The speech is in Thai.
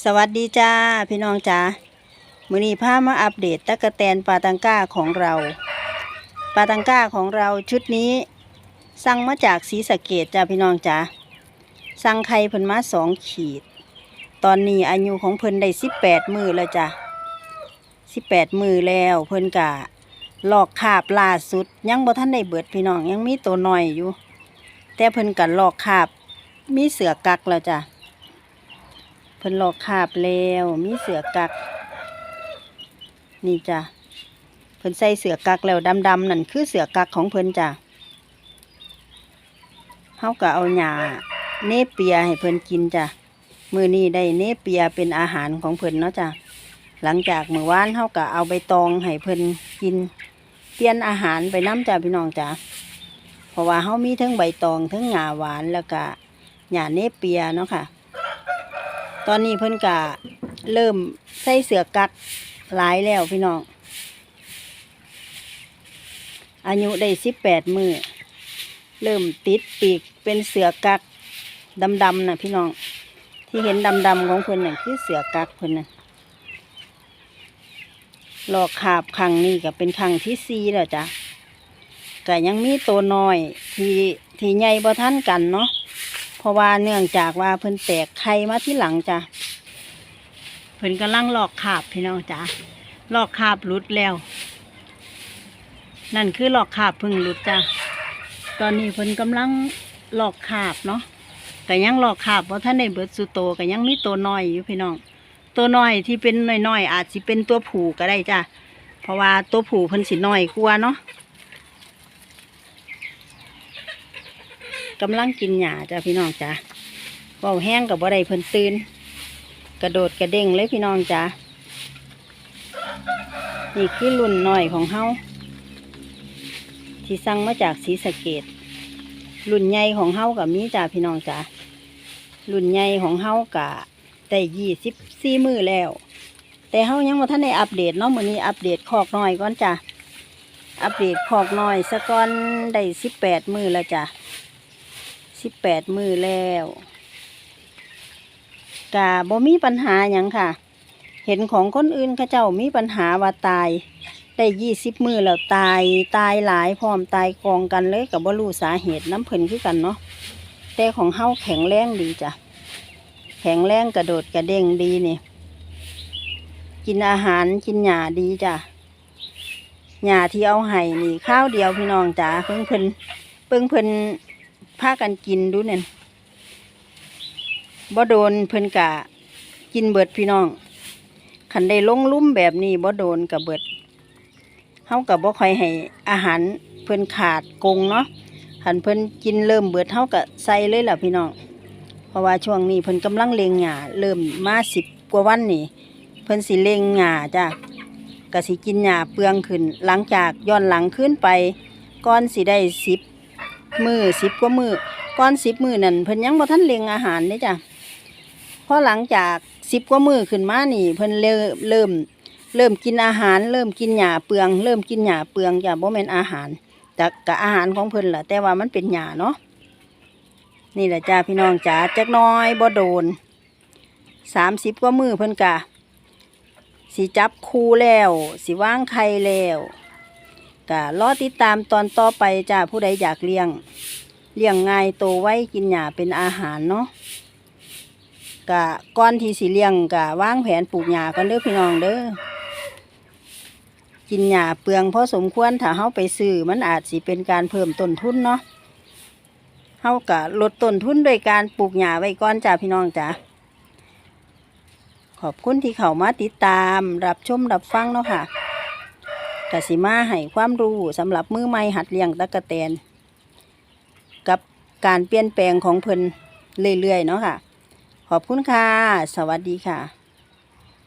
สวัสดีจ้าพี่น้องจ้ามือนี้พามาอัปเดตตะกะแตนปาตังก้าของเราปาตังก้าของเราชุดนี้ สั่งมาจากศรีสะเกดจ้าพี่น้องจ้าสั่งไข่เพิ่นมาสองขีด ตอนนี้อายุของเพิ่นได้สิบแปดมือแล้วจ้ะสิบแปดมือแล้วเพิ่นกะหลอกคาบล่าสุด ยังบ่ทันได้เบิดพี่น้องยังมีตัวน้อยอยู่ แต่เพิ่นกะลอกคาบมีเสือกักแล้วจ้ะ เพิ่นหลอกคาบแล้วมีเสือกัก นี่จ้ะเพิ่นใส่เสือกักแล้วดำๆนั่นคือเสือกักของเพิ่นจ้ะเฮาก็เอาหญ้าเนเปียให้เพิ่นกินจ้ะมือนี้ได้เนเปียเป็นอาหารของเพิ่นเนาะจ้ะหลังจากมื้อวานเฮาก็เอาใบตองให้เพิ่นกินเปลี่ยนอาหารไปน้ำจ้ะพี่น้องจ้ะเพราะว่าเฮามีทั้งใบตองทั้งหญ้าหวานแล้วก็หญ้าเนเปียเนาะค่ะ ตอนนี้เพิ่นกะเริ่มใส่เสือกักหลายแล้วพี่น้อง อายุได้สิบแปดมือเริ่มติดปีกเป็นเสือกักดำๆนะพี่น้อง ที่เห็นดำๆของเพิ่นน่ะคือเสือกักเพิ่นน่ะหลอกขาบขังนี่ก็เป็นขังที่ซีแล้วจ้ะก็ยังมีตัวน้อยที่ที่ใหญ่บ่ทันกันเนาะ เพราะว่าเนื่องจากว่าเพิ่นแตกไข่มาที่หลังจ้ะเพิ่นกำลังลอกคาบพี่น้องจ้ะลอกคาบหลุดแล้ว นั่นคือลอกคาบพึ่งหลุดจ้ะตอนนี้เพิ่นกำลังลอกคาบเนาะแต่ยังลอกคาบเพราะท่านในเบิร์ดสุโตก็ยังมีตัวน้อยอยู่พี่น้อง ตัวน้อยที่เป็นน้อยๆอาจสิเป็นตัวผูก็ได้จ้ะเพราะว่าตัวผูเพิ่นสิน้อยกว่าเนาะ กำลังกินหญ้าจ้ะพี่น้องจ้ะเบาแห้งกับบ่ได้เพิ่นตื่นกระโดดกระเด้งเลยพี่น้องจ้ะนี่คือรุ่นน้อยของเฮาที่สั่งมาจากศรีสะเกดรุ่นใหญ่ของเฮากับมีจ้ะพี่น้องจ้ะรุ่นใหญ่ของเฮากะได้ยี่สิบสี่มือแล้ว แต่เฮายังบ่ทันได้อัปเดตเนาะมื้อนี้อัปเดตคอกน้อยก่อนจ้ะอัปเดตคอกน้อยสะก่อนได้สิบแปดมือแล้วจ้ะ สิบแปดมือแล้วกะบ่มีปัญหาหยังค่ะ เห็นของคนอื่นเขาเจ้ามีปัญหาว่าตาย ได้ยี่สิบมือแล้วตายตายหลายพร้อมตายกองกันเลยกับบ่รู้สาเหตุน้ำเพิ่นคือกันเนาะแต่ของเฮาแข็งแรงดีจ้ะแข็งแรงกระโดดกระเด้งดีนี่ กินอาหารกินหญ้าดีจ้ะหญ้าที่เอาให้นี่ข้าวเดียวพี่น้องจ้ะเพิ่งเพิ่นเพิ่งเพิ่น พากันกินดูเนี่ยบ่โดนเพิ่นกะกินเบิดพี่น้องขันได้ลงลุ่มแบบนี้บ่โดนกับเบิดเฮากับบ่ค่อยให้อาหารเพิ่นขาดกงเนาะขันเพิ่นกินเริ่มเบิดเฮาก็ใส่เลยล่ะพี่น้องเพราะว่าช่วงนี้เพิ่นกำลังเลงหญ้าเริ่มมาสิบกว่าวันนี่เพิ่นสิเลงหญ้าจ้ะก็สิกินหญ้าเปลืองขึ้น หลังจากย้อนหลังขึ้นไปก่อนสิได้สิบ มือสิบกว่ามือก้อนสิบมือนั่นเพิ่นยังบ่ทันเลี้ยงอาหารเด้จ้ะพอหลังจากสิบกว่ามือขึ้นมานี่ เพิ่นเริ่มเริ่ม เริ่มกินอาหาร เริ่มกินหญ้าเปลือง เริ่มกินหญ้าเปลืองจ้ะบ่แม่นอาหารแต่กับอาหารของเพิ่นล่ะแต่ว่ามันเป็นหญ้าเนาะนี่แหละจ้าพี่น้องจ๋าจักน้อยบ่โดนสามสิบกว่ามือเพิ่นกะ สิจับคูแล้ว สิว่างไข่แล้ว กะรอติดตามตอนต่อไปจ้าผู้ใดอยากเลี้ยง เลี้ยงง่ายโตไว้กินหญ้าเป็นอาหารเนาะกะก้อนที่สิเลี้ยงกะวางแผนปลูกหญ้ากันเด้อพี่น้องเด้อกินหญ้าเปลืองพอสมควรถ้าเฮาไปซื้อมันอาจสิเป็นการเพิ่มต้นทุนเนาะเฮากะลดต้นทุนโดยการปลูกหญ้าไว้ก่อนจ้าพี่น้องจ้าขอบคุณที่เข้ามาติดตามรับชมรับฟังเนาะค่ะ กสิมาให้ความรู้สำหรับมือใหม่หัดเลี้ยงตะกะแตน กับการเปลี่ยนแปลงของเพิ่นเรื่อยๆเนาะค่ะ ขอบคุณค่ะ สวัสดีค่ะ